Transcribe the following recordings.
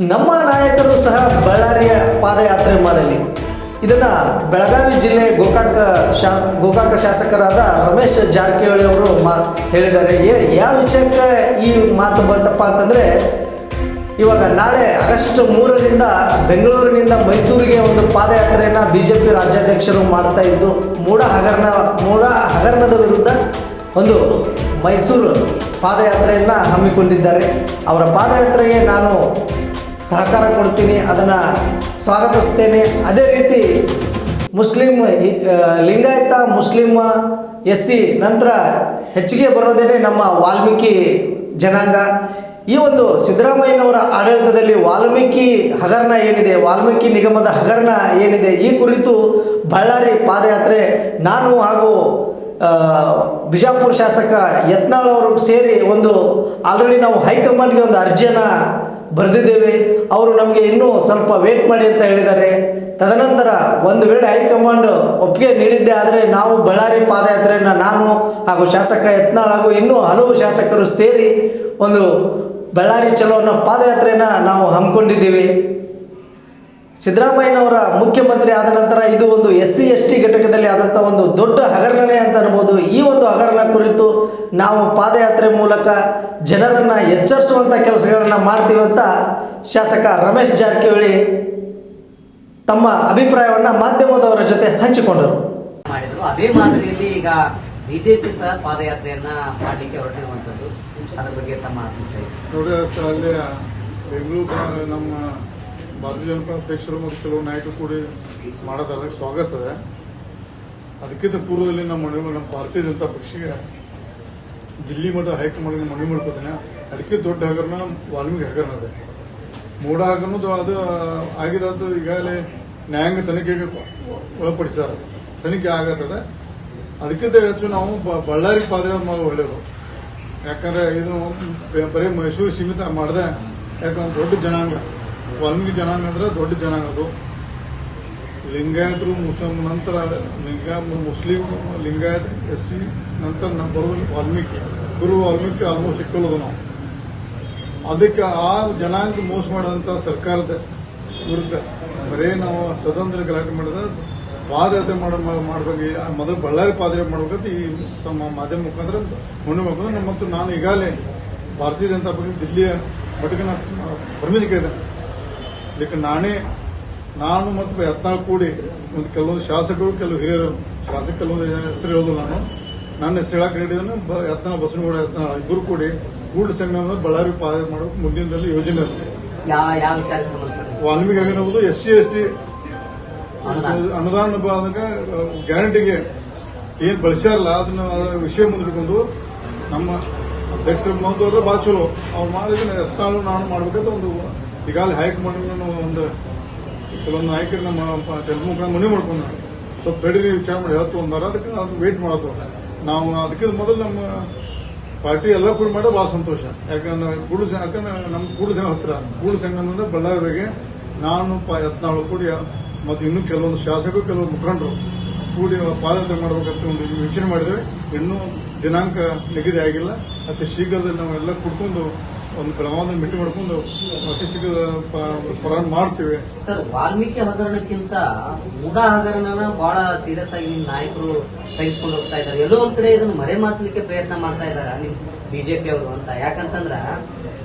ನಮ್ಮ ನಾಯಕರು ಸಹ ಬಳ್ಳಾರಿಯ ಪಾದಯಾತ್ರೆ ಮಾಡಲಿ ಇದನ್ನು ಬೆಳಗಾವಿ ಜಿಲ್ಲೆ ಗೋಕಾಕ ಶಾ, ಗೋಕಾಕ ಶಾಸಕರಾದ ರಮೇಶ್ ಜಾರಕಿಹೊಳಿ ಅವರು ಮಾ, ಹೇಳಿದ್ದಾರೆ. ಯಾವ ವಿಷಯಕ್ಕೆ ಈ ಮಾತು ಬಂತಪ್ಪ ಅಂತಂದರೆ, ಇವಾಗ ನಾಳೆ ಆಗಸ್ಟ್ ಮೂರರಿಂದ ಬೆಂಗಳೂರಿನಿಂದ ಮೈಸೂರಿಗೆ ಒಂದು ಪಾದಯಾತ್ರೆಯನ್ನು ಬಿ ಜೆ ಪಿ ರಾಜ್ಯಾಧ್ಯಕ್ಷರು ಮಾಡ್ತಾ ಇದ್ದು, ಮೂಢ ಹಗರಣ, ಮೂಢ ಹಗರಣದ ವಿರುದ್ಧ ಒಂದು ಮೈಸೂರು ಪಾದಯಾತ್ರೆಯನ್ನು ಹಮ್ಮಿಕೊಂಡಿದ್ದಾರೆ. ಅವರ ಪಾದಯಾತ್ರೆಗೆ ನಾನು ಸಹಕಾರ ಕೊಡ್ತೀನಿ, ಅದನ್ನು ಸ್ವಾಗತಿಸ್ತೇನೆ. ಅದೇ ರೀತಿ ಮುಸ್ಲಿಂ ಲಿಂಗಾಯತ ಮುಸ್ಲಿಮ್ ಎಸ್ ಸಿ ನಂತರ ಹೆಚ್ಚಿಗೆ ಬರೋದೇನೆ ನಮ್ಮ ವಾಲ್ಮೀಕಿ ಜನಾಂಗ. ಈ ಒಂದು ಸಿದ್ದರಾಮಯ್ಯನವರ ಆಡಳಿತದಲ್ಲಿ ವಾಲ್ಮೀಕಿ ಹಗರಣ ಏನಿದೆ, ವಾಲ್ಮೀಕಿ ನಿಗಮದ ಹಗರಣ ಏನಿದೆ, ಈ ಕುರಿತು ಬಳ್ಳಾರಿ ಪಾದಯಾತ್ರೆ ನಾನು ಹಾಗೂ ಬಿಜಾಪುರ ಶಾಸಕ ಯತ್ನಾಳ್ ಅವರು ಸೇರಿ ಒಂದು ಆಲ್ರೆಡಿ ನಾವು ಹೈಕಮಾಂಡ್ಗೆ ಒಂದು ಅರ್ಜಿಯನ್ನು ಬರೆದಿದ್ದೇವೆ. ಅವರು ನಮಗೆ ಇನ್ನೂ ಸ್ವಲ್ಪ ವೇಟ್ ಮಾಡಿ ಅಂತ ಹೇಳಿದ್ದಾರೆ. ತದನಂತರ ಒಂದು ವೇಳೆ ಹೈಕಮಾಂಡ್ ಒಪ್ಪಿಗೆ ನೀಡಿದ್ದೆ ಆದರೆ ನಾವು ಬಳ್ಳಾರಿ ಪಾದಯಾತ್ರೆಯನ್ನು ನಾನು ಹಾಗೂ ಶಾಸಕ ಯತ್ನಾಳ್ ಹಾಗೂ ಇನ್ನೂ ಹಲವು ಶಾಸಕರು ಸೇರಿ ಒಂದು ಬಳ್ಳಾರಿ ಚಲೋ ಅನ್ನೋ ಪಾದಯಾತ್ರೆಯನ್ನು ನಾವು ಹಮ್ಮಿಕೊಂಡಿದ್ದೀವಿ. ಸಿದ್ದರಾಮಯ್ಯನವರ ಮುಖ್ಯಮಂತ್ರಿ ಆದ ನಂತರ ಇದು ಒಂದು ಎಸ್ ಸಿ ಎಸ್ ಟಿ ಘಟಕದಲ್ಲಿ ಆದಂಥ ಒಂದು ದೊಡ್ಡ ಹಗರಣನೆ ಅಂತ ಅನ್ಬೋದು. ಈ ಒಂದು ಹಗರಣ ಕುರಿತು ನಾವು ಪಾದಯಾತ್ರೆ ಮೂಲಕ ಜನರನ್ನು ಎಚ್ಚರಿಸುವಂಥ ಕೆಲಸಗಳನ್ನು ಮಾಡ್ತೀವಿ ಅಂತ ಶಾಸಕ ರಮೇಶ್ ಜಾರಕಿಹೊಳಿ ತಮ್ಮ ಅಭಿಪ್ರಾಯವನ್ನು ಮಾಧ್ಯಮದವರ ಜೊತೆ ಹಂಚಿಕೊಂಡರು. ಮಾಡಿದ್ರು. ಅದೇ ಮಾದರಿಯಲ್ಲಿ ಈಗ ಬಿಜೆಪಿ ಸಹ ಪಾದಯಾತ್ರೆಯನ್ನ ಮಾಡಲಿಕ್ಕೆ ಹೊರಟಿರುವಂತದ್ದು ಅದರ ಬಗ್ಗೆ ತಮ್ಮ ಅಭಿಪ್ರಾಯ. ಸರ್ ಅಲ್ಲಿ ಬೆಂಗಳೂರು ನಮ್ಮ ಭಾರತೀಯ ಜನತಾ ಅಧ್ಯಕ್ಷರು ಮತ್ತು ಕೆಲವು ನಾಯಕರು ಕೂಡಿ ಮಾಡೋದಲ್ಲ ಸ್ವಾಗತ ಇದೆ. ಅದಕ್ಕಿಂತ ಪೂರ್ವದಲ್ಲಿ ನಮ್ಮ ಮನವಿ ನಮ್ಮ ಭಾರತೀಯ ಜನತಾ ಪಕ್ಷಕ್ಕೆ ದಿಲ್ಲಿ ಮಠ ಹೈಕಮಾಂಡ್ಗೆ ಮನವಿ ಮಾಡ್ಕೋತೀನಿ. ಅದಕ್ಕೆ ದೊಡ್ಡ ಹಗರಣ ವಾಲ್ಮೀಕಿ ಹಗರಣ ಇದೆ. ಮೂಢ ಹಗರಣದ್ದು ಅದು ಆಗಿದ್ದು ಈಗಾಗಲೇ ನ್ಯಾಯಾಂಗ ತನಿಖೆಗೆ ಒಳಪಡಿಸ್ಯಾರ ತನಿಖೆ ಆಗತ್ತದೆ. ಅದಕ್ಕಿಂತ ಹೆಚ್ಚು ನಾವು ಬಳ್ಳಾರಿ ಪಾದ್ರೆ ಮಾಡೋದು ಒಳ್ಳೆಯದು ಯಾಕಂದ್ರೆ ಇದು ಬರೀ ಮೈಸೂರು ಸೀಮಿತ ಮಾಡಿದೆ. ಯಾಕಂದ್ರೆ ದೊಡ್ಡ ಜನಾಂಗ. ವಾಲ್ಮೀಕಿ ಜನಾಂಗ ಅಂದ್ರೆ ದೊಡ್ಡ ಜನಾಂಗ ಅದು. ಲಿಂಗಾಯತರು ಮುಸ್ಲಿಂ, ನಂತರ ಲಿಂಗ ಮುಸ್ಲಿಂ, ಲಿಂಗಾಯತ್ ಎಸ್ ಸಿ ನಂತರ ನಮ್ಮ ಬರೋದು ವಾಲ್ಮೀಕಿ. ಗುರು ವಾಲ್ಮೀಕಿ ಆಲ್ಮೋಸ್ಟ್ ಸಿಕ್ಕೊಳ್ಳೋದು ನಾವು. ಅದಕ್ಕೆ ಆ ಜನಾಂಗ ಮೋಸ ಮಾಡೋಂಥ ಸರ್ಕಾರದ ವಿರುದ್ಧ ಬರೇ ನಾವು ಸ್ವತಂತ್ರ ಗಲಾಟೆ ಮಾಡಿದ ಪಾದಯಾತ್ರೆ ಮಾಡೋ ಮಾಡ್ಬೇಕು. ಮೊದಲು ಬಳ್ಳಾರಿ ಪಾದಯಾತ್ರೆ ಮಾಡ್ಬೇಕಂತ ಈ ತಮ್ಮ ಮಾಧ್ಯಮ ಮುಖಾಂತರ ಮಣ್ಣು ಮುಖಾಂತರ ಮತ್ತು ನಾನು ಈಗಾಗಲೇ ಭಾರತೀಯ ಜನತಾ ಪಕ್ಷ ದಿಲ್ಲಿಯ ಮಟ್ಟಿಗೆ ನಾನು ಪರ್ಮಿಷನ್ ಇದೆ ಇದಕ್ಕೆ ನಾನೇ ನಾನು ಮತ್ತು ಯತ್ನಾಳ್ ಕೂಡಿ ಒಂದು ಕೆಲವೊಂದು ಶಾಸಕರು ಕೆಲವು ಹಿರಿಯರು ಶಾಸಕ ಕೆಲವೊಂದು ಹೆಸರು ಹೇಳೋದು ನಾನು. ನನ್ನ ಹೆಸರು ಹೇಳಕ್ಕೆ ಹೇಳಿದನು ಯತ್ನಾಳ್ ಬಸವನಗೌಡ ಯತ್ನಾಳ್ ಇಬ್ಬರು ಕೂಡಿ ಕೂಡ್ ಸಂಗಮ ಬಳ್ಳಾರಿ ಪಾದ ಮಾಡೋಕೆ ಮುಂದಿನದಲ್ಲಿ ಯೋಜನೆ ವಾಲ್ಮೀಕಿ ಆಗಿರ್ಬೋದು ಎಸ್ ಸಿ ಎಸ್ ಟಿ ಅನುದಾನ. ಗ್ಯಾರಂಟಿಗೆ ಏನು ಬಳಸ್ಯಾರಲ್ಲ ಅದನ್ನ ವಿಷಯ ಮುಂದಿಟ್ಕೊಂಡು ನಮ್ಮ ಅಧ್ಯಕ್ಷರು ಮಹತ್ವ ಭಾಳ ಚಲೋ. ಅವ್ರು ಮಾಡಿದ್ರೆ ಎತ್ತಾಳು ನಾನು ಮಾಡ್ಬೇಕಂತ ಒಂದು ಈಗಾಗಲೇ ಹೈಕಮಾಂಡ್ ಒಂದು ಕೆಲವೊಂದು ನಾಯಕರು ನಮ್ಮ ತೆಲುಗು ಮುಖಾಂತರ ಮನವಿ ಮಾಡ್ಕೊಂಡ್ರು. ಸ್ವಲ್ಪ ತಡೀರಿ ವಿಚಾರ ಮಾಡಿ ಹೇಳ್ತು ಅಂದಾರ ಅದಕ್ಕೆ ಅದು ವೇಟ್ ಮಾಡೋದು. ನಾವು ಅದಕ್ಕಿಂತ ಮೊದಲು ನಮ್ಮ ಪಾರ್ಟಿ ಎಲ್ಲ ಕೂಡ ಮಾಡೋ ಭಾಳ ಸಂತೋಷ. ಯಾಕಂದ್ರೆ ಗೂಡು ಯಾಕಂದ್ರೆ ನಮ್ಮ ಗೂಡು ಸಂಘ ಹತ್ರ ಸಂಘ ಸಂಘದಿಂದ ಬಳ್ಳಾರಿಗೆ ನಾನು ಯತ್ನಾಳು ಕೂಡಿ ಮತ್ತು ಇನ್ನೂ ಕೆಲವೊಂದು ಶಾಸಕರು, ಕೆಲವೊಂದು ಮುಖಂಡರು ಕೂಡಿ ಪಾದಯಾತ್ರೆ ಮಾಡಬೇಕಂತ ಒಂದು ಯೋಚನೆ ಮಾಡಿದ್ದೇವೆ. ಇನ್ನೂ ದಿನಾಂಕ ನಿಗದಿ ಆಗಿಲ್ಲ. ಅತಿ ಶೀಘ್ರದಲ್ಲಿ ನಾವೆಲ್ಲ ಕುಡ್ಕೊಂಡು ಒಂದು ಪ್ರಮಾಣ ಮಿಟ್ಟು ಮಾಡ್ಕೊಂಡು ಅತಿ ಶೀಘ್ರ ಪ- ಪ್ರಾರಂಭ ಮಾಡ್ತೀವಿ. ಸರ್, ವಾಲ್ಮೀಕಿ ಹಗರಣಕ್ಕಿಂತ ಮೂಢ ಹಗರಣನ ಬಹಳ ಸೀರಿಯಸ್ ಆಗಿ ನಿಮ್ಮ ನಾಯಕರು ತೆಗೆದುಕೊಂಡು ಹೋಗ್ತಾ ಇದ್ದಾರೆ. ಎಲ್ಲೋ ಒಂದ್ ಕಡೆ ಇದನ್ನು ಮರೆಮಾಚಲಿಕ್ಕೆ ಪ್ರಯತ್ನ ಮಾಡ್ತಾ ಇದ್ದಾರೆ ನಿಮ್ ಬಿಜೆಪಿ ಅವರು ಅಂತ. ಯಾಕಂತಂದ್ರ,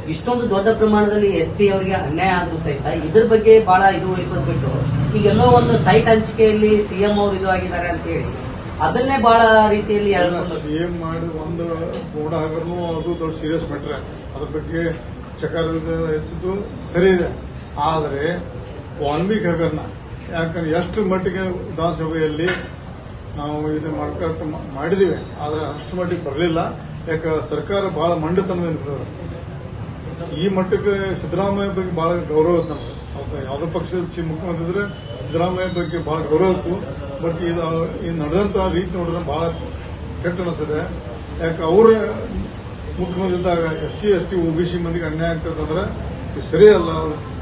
ಇಷ್ಟೊಂದು ದೊಡ್ಡ ಪ್ರಮಾಣದಲ್ಲಿ ಎಸ್ ಟಿ ಅವರಿಗೆ ಅನ್ಯಾಯ ಆದ್ರೂ ಸಹಿತ ಇದ್ರ ಬಗ್ಗೆ ಬಹಳ ಇದು ವಹಿಸೋದ್ ಬಿಟ್ಟು ಈಗ ಎಲ್ಲೋ ಒಂದು ಸೈಟ್ ಹಂಚಿಕೆಯಲ್ಲಿ ಸಿಎಂ ಅವರು ಇದು ಆಗಿದ್ದಾರೆ ಅಂತ ಹೇಳಿ ಅದನ್ನೇ ಬಹಳ ರೀತಿಯಲ್ಲಿ ಏನ್ ಮಾಡಿ ಒಂದು ಬೋರ್ಡ್ ಹಾಕರ್ನು ಅದು ದೊಡ್ಡ ಸೀರಿಯಸ್ ಮ್ಯಾಟ್ರೆ ಅದ್ರ ಬಗ್ಗೆ ಚಕಾರ ಹೆಚ್ಚಿದ್ದು ಸರಿ ಇದೆ. ಆದರೆ ವಾಲ್ಮೀಕಿ ಹಗರಣ, ಯಾಕಂದ್ರೆ ಎಷ್ಟು ಮಟ್ಟಿಗೆ ವಿಧಾನಸಭೆಯಲ್ಲಿ ನಾವು ಇದು ಮಾಡ್ಕೊಳಕ ಮಾಡಿದೀವಿ, ಆದ್ರೆ ಅಷ್ಟು ಮಟ್ಟಿಗೆ ಬರಲಿಲ್ಲ. ಯಾಕಂದ್ರೆ ಸರ್ಕಾರ ಬಹಳ ಮಂಡತನದಿಂದ ಈ ಮಟ್ಟಕ್ಕೆ ಸಿದ್ದರಾಮಯ್ಯ ಬಗ್ಗೆ ಬಹಳ ಗೌರವ ನಮ್ಗೆ. ಯಾವ್ದೋ ಪಕ್ಷದ ಮುಖ್ಯಮಂತ್ರಿ ಇದ್ರೆ ಸಿದ್ದರಾಮಯ್ಯ ಬಗ್ಗೆ ಬಹಳ ಗೌರವ ಇತ್ತು. ಬಟ್ ಇದು ಈ ನಡೆದಂತ ರೀತಿ ನೋಡಿದ್ರೆ ಬಹಳ ಕೆಟ್ಟ ಅನಿಸ್ತದೆ. ಯಾಕೆ ಅವ್ರ ಮುಖ್ಯಮಂತ್ರಿ ಇದ್ದಾಗ S C S T O B C ಮಂದಿಗೆ ಅನ್ಯಾಯ ಆಗ್ತದಂದ್ರೆ ಸರಿಯಲ್ಲ.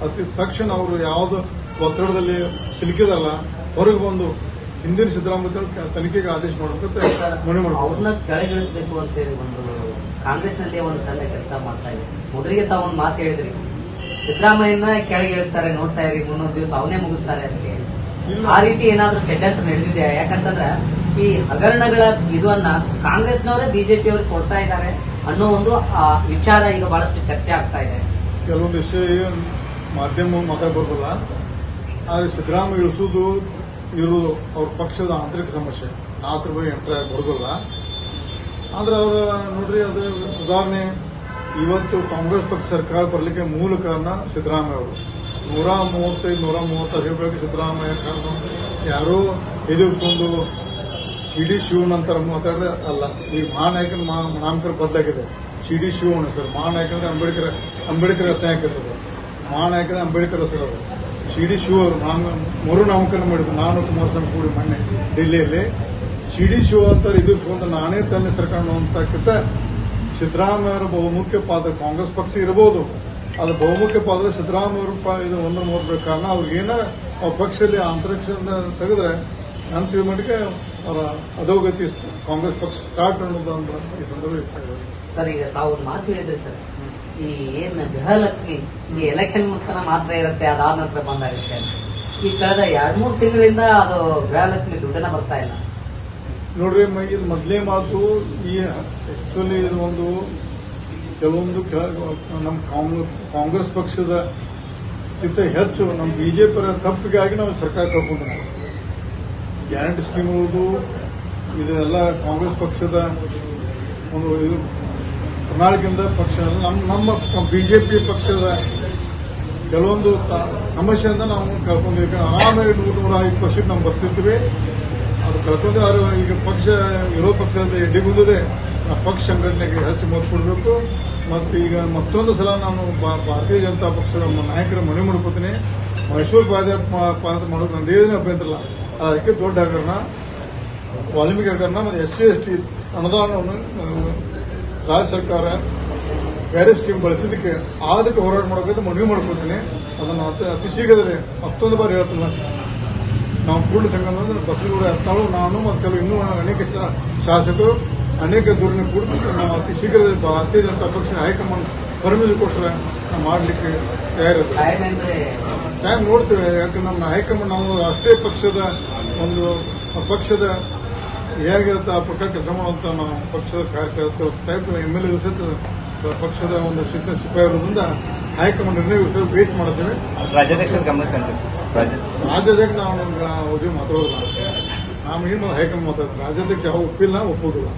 ಅತಿ ತಕ್ಷಣ ಅವರು ಯಾವುದು ಒತ್ತಡದಲ್ಲಿ ಸಿಲುಕಿದಲ್ಲ ಹೊರಗೆ ಬಂದು ಹಿಂದಿನ ಸಿದ್ದರಾಮಯ್ಯ ತನಿಖೆಗೆ ಆದೇಶ ಮಾಡಬೇಕಂತ ಮನವಿ ಮಾಡಬೇಕು. ಅವ್ರನ್ನ ಕೆಳಗಿಳಿಸಬೇಕು ಅಂತ ಹೇಳಿ ಒಂದು ಕಾಂಗ್ರೆಸ್ನಲ್ಲಿ ಒಂದು ತಂಡ ಕೆಲಸ ಮಾಡ್ತಾ ಇದೆ. ಮೊದಲಿಗೆ ತಾವೊಂದು ಮಾತು ಹೇಳಿದ್ರಿ ಸಿದ್ದರಾಮಯ್ಯನ ಕೆಳಗೆ ಇಳಿಸ್ತಾರೆ ನೋಡ್ತಾ ಇರಿ ಮುಂದೊಂದು ದಿವಸ ಅವನೇ ಮುಗಿಸ್ತಾರೆ ಅಂತ ಹೇಳಿ. ಆ ರೀತಿ ಏನಾದ್ರೂ ಷಡ್ಯಂತ್ರ ನಡೆದಿದೆ ಯಾಕಂತಂದ್ರೆ ಈ ಹಗರಣಗಳ ಇದನ್ನ ಕಾಂಗ್ರೆಸ್ನವರೇ ಬಿಜೆಪಿ ಅವರು ಕೊಡ್ತಾ ಇದ್ದಾರೆ ಅನ್ನೋ ಒಂದು ವಿಚಾರ ಈಗ ಬಹಳಷ್ಟು ಚರ್ಚೆ ಆಗ್ತಾ ಇದೆ. ಕೆಲವೊಂದು ವಿಷಯ ಮಾಧ್ಯಮ ಮಾತಾಡ್ಬೋದಲ್ಲ ಆದರೆ ಸಿದ್ದರಾಮಯ್ಯ ಇಳಿಸೋದು ಇರೋದು ಅವ್ರ ಪಕ್ಷದ ಆಂತರಿಕ ಸಮಸ್ಯೆ. ನಾಲ್ಕು ಬಗ್ಗೆ ಎಂಟ್ರ್ ಬರೋದಿಲ್ಲ ಆದ್ರೆ ಅವ್ರ, ನೋಡ್ರಿ, ಅದು ಉದಾಹರಣೆ, ಇವತ್ತು ಕಾಂಗ್ರೆಸ್ ಪಕ್ಷ ಸರ್ಕಾರ ಬರಲಿಕ್ಕೆ ಮೂಲ ಕಾರಣ ಸಿದ್ದರಾಮಯ್ಯ ಅವರು. ನೂರ ಮೂವತ್ತೈದು ನೂರ ಮೂವತ್ತೈದು ಹೇಳ್ಬೇಕು ಸಿದ್ದರಾಮಯ್ಯ ಕಾರಣ. ಯಾರೂ ಎದುರಿಸ್ಕೊಂಡು ಸಿ ಡಿ ಶಿವನಂತರ ಮಾತಾಡಿದ್ರೆ ಅಲ್ಲ. ಈ ಮಹಾನಾಯಕನ ಮಾ ನಾಮಕರ ಬದಲಾಗಿದೆ. ಸಿ ಡಿ ಶಿವನ ಸರ್. ಮಹಾನಾಯಕ ಅಂದ್ರೆ ಅಂಬೇಡ್ಕರ್ ಅಂಬೇಡ್ಕರ್ ಹೆಸರು ಹಾಕಿರ್ತದೆ ಮಹಾನಾಯಕ ಅಂಬೇಡ್ಕರ್ ಹೆಸರು ಅವರು. ಸಿ ಡಿ ಶಿವ ಅವರು. ನಾಮ ಮರು ನಾಮಕರಣ ಮಾಡಿದ್ರು ನಾನು, ಕುಮಾರಸ್ವಾಮಿ ಕೂಡಿ ಮೊನ್ನೆ ಡೆಲ್ಲಿಯಲ್ಲಿ ಸಿ ಡಿ ಶಿವ ಅಂತ ಎದುರಿಸ್ಕೊಂಡು ನಾನೇ ತನ್ನ ಸರ್ಕಾರ ಸಿದ್ದರಾಮಯ್ಯ ಸಿದ್ದರಾಮಯ್ಯರ ಬಹುಮುಖ್ಯ ಪಾತ್ರ. ಕಾಂಗ್ರೆಸ್ ಪಕ್ಷ ಇರಬಹುದು ಅದು ಬಹುಮುಖ್ಯ ಪಾತ್ರ ಸಿದ್ದರಾಮಯ್ಯ ಪ- ಇದು ಒಂದು ನೋಡ್ಬೇಕು. ಕಾರಣ ಅವ್ರಿಗೇನೋ ಪಕ್ಷದಲ್ಲಿ ಅಂತರಿಕ್ಷದಿಂದ ತೆಗೆದ್ರೆ ನನ್ನ ತಿಳುಮಟ್ಟಿಗೆ ಅವರ ಅಧೋಗತಿ ಕಾಂಗ್ರೆಸ್ ಪಕ್ಷ ಸ್ಟಾರ್ಟ್ ಅನ್ನೋದೊಂದು ಈ ಸಂದರ್ಭ ಸರ್ ಈಗ ತಾವು ಒಂದು ಮಾತು ಹೇಳಿದ್ರಿ ಸರ್. ಈ ಏನ್ ಗೃಹಲಕ್ಷ್ಮಿ ಈ ಎಲೆಕ್ಷನ್ ಮುಖನ ಮಾತ್ರ ಇರುತ್ತೆ ಅದಾದ ನಂತರ ಬಂದಾಗುತ್ತೆ ಅಂತ. ಈ ಕಳೆದ ಎರಡು ಮೂರು ತಿಂಗಳಿಂದ ಅದು ಗೃಹಲಕ್ಷ್ಮಿ ದುಡ್ಡನ್ನ ಬರ್ತಾ ಇಲ್ಲ. ನೋಡ್ರಿ ಇದು ಮೊದಲೇ ಮಾತು ಈ ಆಕ್ಚುಲಿ ಇದು ಒಂದು ಕೆಲವೊಂದು ನಮ್ಮ ಕಾಂಗ್ರೆಸ್ ಪಕ್ಷದ ಕಿಂತ ಹೆಚ್ಚು ನಮ್ಮ ಬಿಜೆಪಿ ತಪ್ಪಿಗಾಗಿ ನಾವು ಸರ್ಕಾರ ಕಳ್ಕೊಂಡು ಗ್ಯಾರಂಟಿ ಸ್ಕೀಮ್ಗಳದು ಇದೆಲ್ಲ ಕಾಂಗ್ರೆಸ್ ಪಕ್ಷದ ಒಂದು ಇದು ಪ್ರಣಾಳಿಕೆಯಿಂದ ಪಕ್ಷ ನಮ್ಮ ನಮ್ಮ ಬಿಜೆಪಿ ಪಕ್ಷದ ಕೆಲವೊಂದು ಸಮಸ್ಯೆಯಿಂದ ನಾವು ಕಳ್ಕೊಂಡಿದ್ದೀವಿ ಆರಾಮಾಗಿ ನೂರು, ನೂರ ಇಪ್ಪತ್ತು ಸೀಟ್ ನಾವು ಬರ್ತಿರ್ತೀವಿ ಅದು ಕಳ್ಕೊಂಡು ಈಗ ಪಕ್ಷ ವಿರೋಧ ಪಕ್ಷದ ಎಡ್ಡಿಗುಂದಿದೆ ಆ ಪಕ್ಷ ಸಂಘಟನೆಗೆ ಹೆಚ್ಚು ಕೊಡಬೇಕು. ಮತ್ತು ಈಗ ಮತ್ತೊಂದು ಸಲ ನಾನು ಭಾರತೀಯ ಜನತಾ ಪಕ್ಷದ ನಾಯಕರ ಮನೆ ಮಾಡ್ಕೋತೀನಿ. ಮೈಸೂರು ಪಾದ ಪಾದ ಮಾಡೋದು ನಂದೇನು ಅಭ್ಯಂತರ ಅದಕ್ಕೆ ದೊಡ್ಡ ಹಗರಣ, ವಾಲ್ಮೀಕಿ ಹಗರಣ ಮತ್ತು ಎಸ್ ಸಿ ಎಸ್ ಟಿ ಅನುದಾನವನ್ನು ರಾಜ್ಯ ಸರ್ಕಾರ ಬೇರೆ ಸ್ಕೀಮ್ ಬಳಸಿದ್ದಕ್ಕೆ ಅದಕ್ಕೆ ಹೋರಾಟ ಮಾಡೋಕ್ಕಂತ ಮನವಿ ಮಾಡ್ಕೋತೀನಿ. ಅದನ್ನು ಅತಿ ಶೀಘ್ರದಲ್ಲಿ ಮತ್ತೊಂದು ಬಾರಿ ಹೇಳ್ತೀನಿ. ನಾವು ಪೂರ್ಣ ಸಂಗಮ ಬಸವಗೌಡ ಹತ್ತಾಳು, ನಾನು ಮತ್ತು ಕೆಲವು ಇನ್ನೂ ಅನೇಕ ಶಾಸಕರು ಅನೇಕ ದೂರಿನ ಕೊಡ್ಬಿಟ್ಟು ನಾವು ಅತಿ ಶೀಘ್ರದಲ್ಲಿ ಭಾರತೀಯ ಜನತಾ ಪಕ್ಷ ಹೈಕಮಾಂಡ್ ಪರ್ಮಿಷನ್ ಕೊಟ್ಟರೆ ನಾವು ಮಾಡಲಿಕ್ಕೆ ತಯಾರಿದ್ದೀವಿ. ಟೈಮ್ ನೋಡ್ತೇವೆ ಯಾಕಂದ್ರೆ ನಮ್ಮ ಹೈಕಮಾಂಡ್ ನಾವು ರಾಷ್ಟ್ರೀಯ ಪಕ್ಷದ ಒಂದು ಪಕ್ಷದ ಹೇಗಿರುತ್ತೆ ಆ ಪ್ರಕಾರ ಕೆಲಸ ಮಾಡುವಂತ ನಾವು ಪಕ್ಷದ ಕಾರ್ಯಕರ್ತರು ಟೈಪ್ ಎಂ ಎಲ್ ಎ ಸಹಿತ ಪಕ್ಷದ ಒಂದು ಶಿಸ್ತ ಸಿಪಾಯಿ ಇರೋದ್ರಿಂದ ಹೈಕಮಾಂಡ್ ನಿರ್ಣಯ ವೇಟ್ ಮಾಡ್ತೇವೆ. ರಾಜ್ಯಾಧ್ಯಕ್ಷರ ಗಮನಕ್ಕೆ ತಂದಿದೆ ರಾಜ್ಯಾಧ್ಯಕ್ಷ ನಾವು ನಮ್ಗೆ ಮಾತಾಡೋದು ನಾವು ಏನು ಹೈಕಮಾಂಡ್ ಮಾತಾಡ್ತೀವಿ. ರಾಜ್ಯಾಧ್ಯಕ್ಷ ಯಾವ ಒಪ್ಪಿಲ್ಲ ಒಪ್ಪೋದಿಲ್ಲ